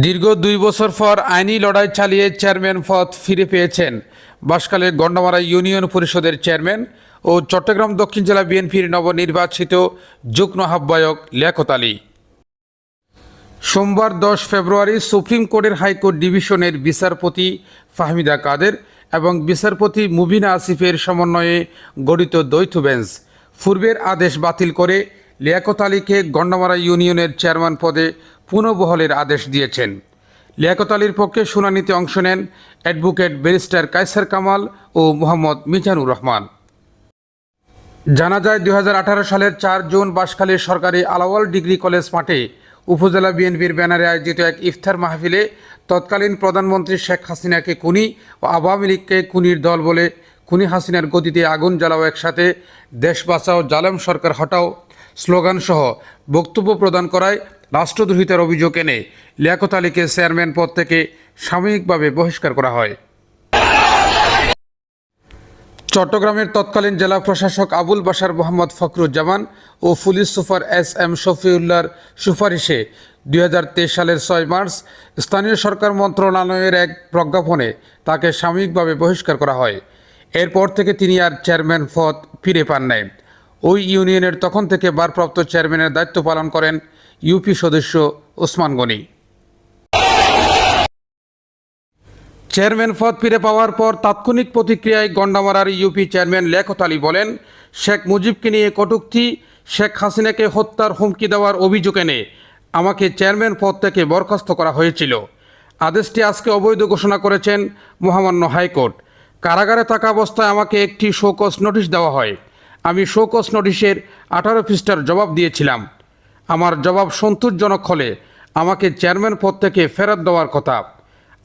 দীর্ঘ দুই বছর পর আইনি লড়াই চালিয়ে চেয়ারম্যান পদ ফিরে পেয়েছেন। বাসকালের গন্ডামারা ইউনিয়ন পরিষদের চেয়ারম্যান ও চট্টগ্রাম দক্ষিণ জেলা বিএনপির নবনির্বাচিত যুগ্ম আহ্বায়ক লিয়াকত আলী। সোমবার দশ ফেব্রুয়ারি সুপ্রিম কোর্টের হাইকোর্ট ডিভিশনের বিচারপতি ফাহমিদা কাদের এবং বিচারপতি মুবিনা আসিফের সমন্বয়ে গঠিত দ্বৈত বেঞ্চ। পূর্বের আদেশ বাতিল করে লিয়াকত আলীকে গন্ডামারা ইউনিয়নের চেয়ারম্যান পদে পুনঃবহলের আদেশ দিয়েছেন। লিয়াকত আলীর পক্ষে শুনানিতে অংশ নেন অ্যাডভোকেট ব্যারিস্টার কায়সার কামাল ও মোহাম্মদ মিজানুর রহমান। জানা যায় দু হাজার আঠারো সালের চার জুন বাঁশখালীর সরকারি আলাওয়াল ডিগ্রি কলেজ মাঠে উপজেলা বিএনপির ব্যানারে আয়োজিত এক ইফতার মাহফিলে তৎকালীন প্রধানমন্ত্রী শেখ হাসিনাকে কুনি ও আওয়ামী লীগকে কুনির দল বলে খুনি হাসিনার গতিতে আগুন জ্বালাও একসাথে, দেশ বাঁচাও, জালেম সরকার হটাও স্লোগানসহ বক্তব্য প্রদান করায় রাষ্ট্রদ্রোহিতার অভিযোগ এনে লিয়াকত আলীকে চেয়ারম্যান পদ থেকে সাময়িকভাবে বহিষ্কার করা হয়। চট্টগ্রামের তৎকালীন জেলা প্রশাসক আবুল বাশার মোহাম্মদ ফখরুজ্জামান ও পুলিশ সুপার এস এম শফিউল্লার সুপারিশে দুই হাজার তেইশ সালের ছয় মার্চ স্থানীয় সরকার মন্ত্রণালয়ের এক প্রজ্ঞাপনে তাকে সাময়িকভাবে বহিষ্কার করা হয়। এরপর থেকে তিনি আর চেয়ারম্যান পদ ফিরে পান নাই। ওই ইউনিয়নের তখন থেকে ভারপ্রাপ্ত চেয়ারম্যানের দায়িত্ব পালন করেন ইউপি সদস্য ওসমান গনি। চেয়ারম্যান পদ ফিরে পাওয়ার পর তাৎক্ষণিক প্রতিক্রিয়ায় গন্ডামারার ইউপি চেয়ারম্যান লেখত আলী বলেন, শেখ মুজিবকে নিয়ে কটূক্তি, শেখ হাসিনাকে হত্যার হুমকি দেওয়ার অভিযোগ এনে আমাকে চেয়ারম্যান পদ থেকে বরখাস্ত করা হয়েছিল। আদেশটি আজকে অবৈধ ঘোষণা করেছেন মহামান্য হাইকোর্ট। কারাগারে থাকা অবস্থায় আমাকে একটি শোকস নোটিশ দেওয়া হয়। আমি শোকস নোটিশের আঠারো পৃষ্ঠার জবাব দিয়েছিলাম। আমার জবাব সন্তোষজনক হলে আমাকে চেয়ারম্যান পদ থেকে ফেরত দেওয়ার কথা।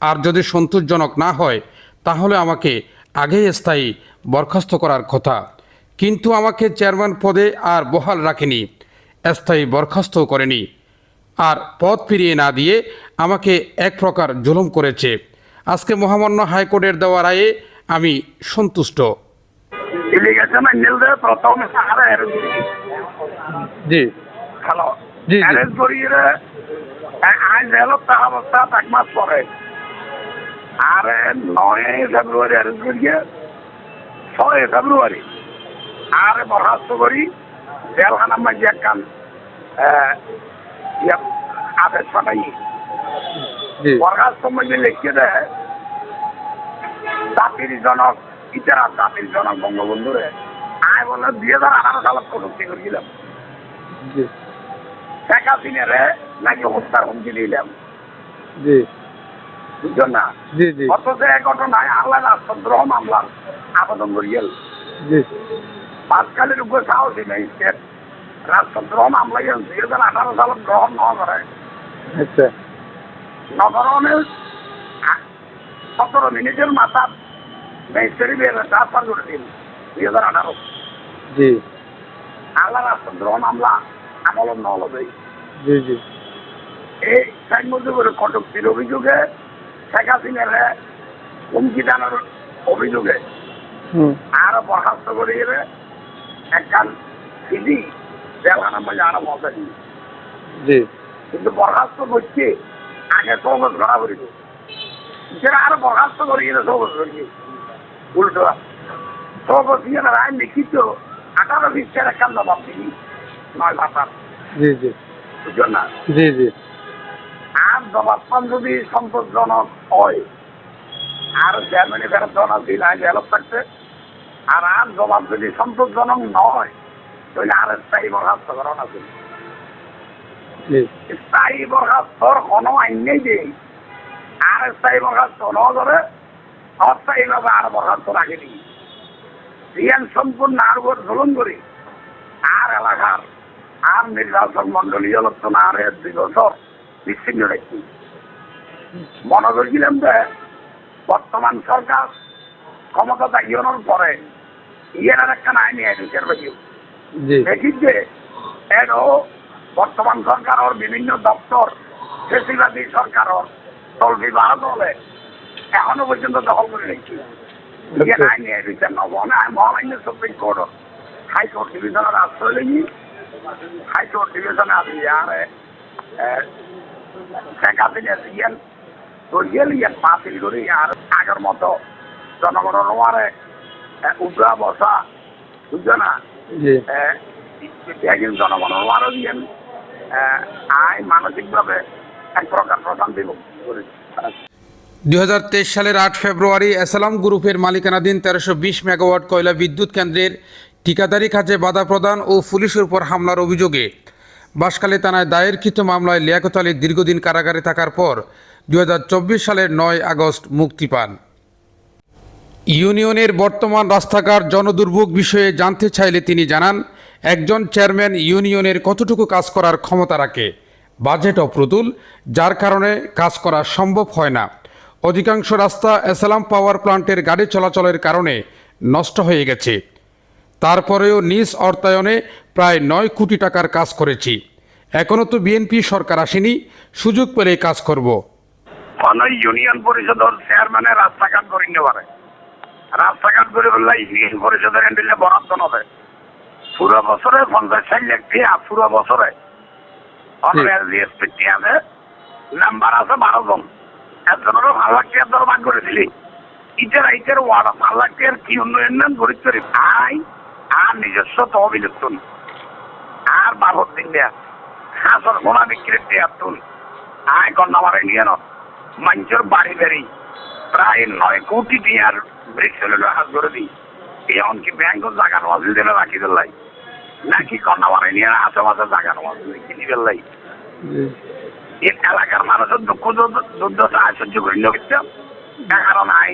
আর যদি সন্তোষজনক না হয়, তাহলে আমাকে আগেই স্থায়ী বরখাস্ত করার কথা। কিন্তু আমাকে চেয়ারম্যান পদে আর বহাল রাখেনি, স্থায়ী বরখাস্তও করেনি। আর পদ ফিরিয়ে না দিয়ে আমাকে এক প্রকার জুলুম করেছে। আজকে মহামান্য হাইকোর্টের দেওয়া রায়ে আমি সন্তুষ্ট। হলো এক মাস পরে আর নয় ফেব্রুয়ারি অ্যারেঞ্জ করিয়ে ছয় ফেব্রুয়ারি আর বরখাস্ত করি জেলখানার মাঝে একখান আহ, আদেশ পাঠাই বরখাস্ত মধ্যে লিখে দেয় জনক ইতারা জাতির জনক বঙ্গবন্ধুরে। আয় বলে দুই হাজার আঠারো সালত কটুক্তি করেছিলাম শেখ হাসিনারে নাকি হত্যার হুমকি দিলাম। জি। বুঝছেন না? জি জি। অথচ এক ঘটনায় আল্লাহ রাষ্ট্রদ্রোহ মামলার আবেদন করিয়েল। জি। পাঁচকালের উপরে সাহসী নেই রাষ্ট্রদ্রোহ মামলা দুই হাজার আঠারো সালত গ্রহণ ন করে। আচ্ছা। নগরণের সতেরো মিনিটের মাথা মেজিস্ট্রেট ট্রান্সফার করে দিন। দুই হাজার আঠারো জি। আল্লাহ রাষ্ট্রদ্রোহ মামলা আমল নলবে জি জি। এই শেখ মুজিবুর কটুক্তির অভিযোগে শেখ হাসিনার হুমকি দানের অভিযোগে হুম। আরও বরখাস্ত করে গেলে একখান সিডি জেলখানার মধ্যে আরও মজা দিই জি। কিন্তু বরখাস্ত করছে আগে সৌগত করা সেটা আরও বরখাস্ত করে গেলে সৌগত উল্টো। রায় লিখিত। আঠারো একখান জবাব দিই নয় ভাষার জি জি। বুঝলেন না? জি জি। আর জবাবপান যদি সন্তোষজনক হয়। আর চেয়ারম্যানে ফেরত দেওয়া দিল আগে হেলপ থাকছে আর আর জবাব যদি সন্তোষজনক নয় তাহলে আর স্থায়ী বরখাস্ত করানো আছে স্থায়ী বরখাস্তর কোনো আইন নেই যে। আর স্থায়ী বরখাস্ত ন অস্থায়ীভাবে আর বরখাস্ত রাখেনি। রিয়ান সম্পূর্ণ আর উপর জুলুম করি। আর এলাকার আর নির্বাচন মন্ডলী আলোচন আর এর দুই বছর বিচ্ছিন্ন রাখি মনে করেছিলাম যে বর্তমান সরকার ক্ষমতা দাগিয়ানোর পরে ইয়ের একটা আইনি আইন পাইও জি। দেখি যে এরও বর্তমান সরকারের বিভিন্ন দপ্তর ফেসিবাদী সরকারের তলবি ভারত হলে এখনও পর্যন্ত দখল করে রেখেছি। আচ্ছা। আইনি বিচার নব মহামান্য সুপ্রিম কোর্ট হাইকোর্ট ডিভিশনের আশ্রয় লেগি হাইকোর্ট ডিভিশনে আসি আর শেখ হাসিনা ইয়ান দলিয়াল ইয়ান বাতিল করে আর আগের মতো জনগণের ওয়ারে উদ্রা বসা বুঝছ না? একজন জনগণের ওয়ারও দিয়েন আয় মানসিকভাবে এক প্রকার প্রশান্তি করেছি। দু হাজার তেইশ সালের আট ফেব্রুয়ারি এসালাম গ্রুপের মালিকানাধীন তেরোশো বিশ মেগাওয়াট কয়লা বিদ্যুৎ কেন্দ্রের ঠিকাদারি কাজে বাধা প্রদান ও পুলিশের উপর হামলার অভিযোগে বাঁশখালী থানায় দায়েরকৃত মামলায় লিয়াকত আলী দীর্ঘদিন কারাগারে থাকার পর দু হাজার চব্বিশ সালের নয় আগস্ট মুক্তি পান। ইউনিয়নের বর্তমান রাস্তাঘাট জনদুর্ভোগ বিষয়ে জানতে চাইলে তিনি জানান, একজন চেয়ারম্যান ইউনিয়নের কতটুকু কাজ করার ক্ষমতা রাখে, বাজেট অপ্রতুল, যার কারণে কাজ করা সম্ভব হয় না। অধিকাংশ রাস্তা এসালাম পাওয়ার প্লান্টের গাড়ি চলাচলের কারণে নষ্ট হয়ে গেছে। তারপরেও নিজ অর্থায়নে প্রায় নয় কোটি টাকার কাজ করেছি। এখনও তো বিএনপি সরকার আসেনি সুযোগ পেলেই কাজ করব। ইউনিয়ন পরিষদের চেয়ারম্যানের রাস্তাঘাট করে নিতে পারে। রাস্তাঘাট করে বললে ইউনিয়ন পরিষদের হ্যান্ডেলে বরাদ্দ নবে পুরো বছরে পঞ্চাশ ষাট লাখ টিয়া পুরো বছরে আছে। নাম্বার আছে বারো জন। একজনেরও ভালো লাখ টিয়ার দর ভাগ করে দিলি ইটার ইটার ওয়ার্ড ভালো লাখ টিয়ার কি উন্নয়ন গরিব করি আই, আর নিজস্ব তহবিল তুন আর বাবদ দিন দেয়া হাঁসর গোনা বিক্রির দেয়া তুন আয় কন্যামারে নিয়ে ন মঞ্চের বাড়ি বাড়ি। প্রায় নয় কোটি টিয়ার ব্রিক্স হলে হাত করে দিই। এমনকি ব্যাংক জায়গা নজল দিলে রাখি দিলাই নাকি কন্যামারে নিয়ে আশেপাশে জায়গা নজল কিনি দিলাই এই এলাকার মানুষের দুঃখ দুর্দশা সহ্য করে নিতে দেখারও নাই।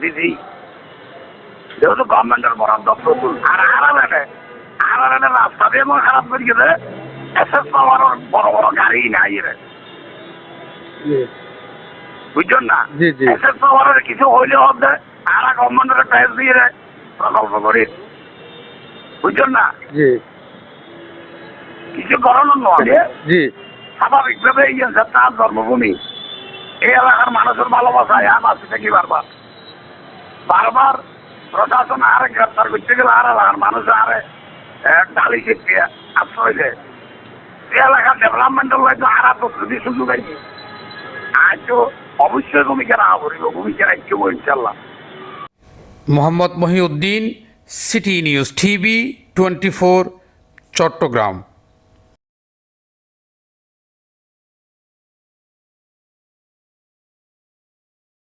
দিদি যেহেতু গভর্নমেন্টের বরাদ্দ প্রচুর আর রাস্তা দিয়ে মন খারাপ করে এসএস পাওয়ার বড় বড় গাড়ি নাই রে। বুঝছেন না। এসএস পাওয়ারের কিছু হইলে হবে আর গভর্নমেন্টের ট্যাক্স দিয়ে রে প্রকল্প করি। বুঝছেন না? কিছু করানোর নয় জি। স্বাভাবিকভাবে এই তার জন্মভূমি, এই এলাকার মানুষের ভালোবাসায় বাঁচতে থাকি বারবার? বারবার প্রশাসন আরে গ্রেপ্তার করতে গেলে আর এলাকার মানুষ আরে ডালি চিপকে আশ্রয় দেয়। এই এলাকার ডেভেলপমেন্টের হয়তো আর তো যদি সুযোগ আছে আজ তো অবশ্যই ভূমিকা রাখা পড়িব ভূমিকা রাখব ইনশাল্লাহ Mohammad Mohiuddin, city news TV, twenty Chattogram.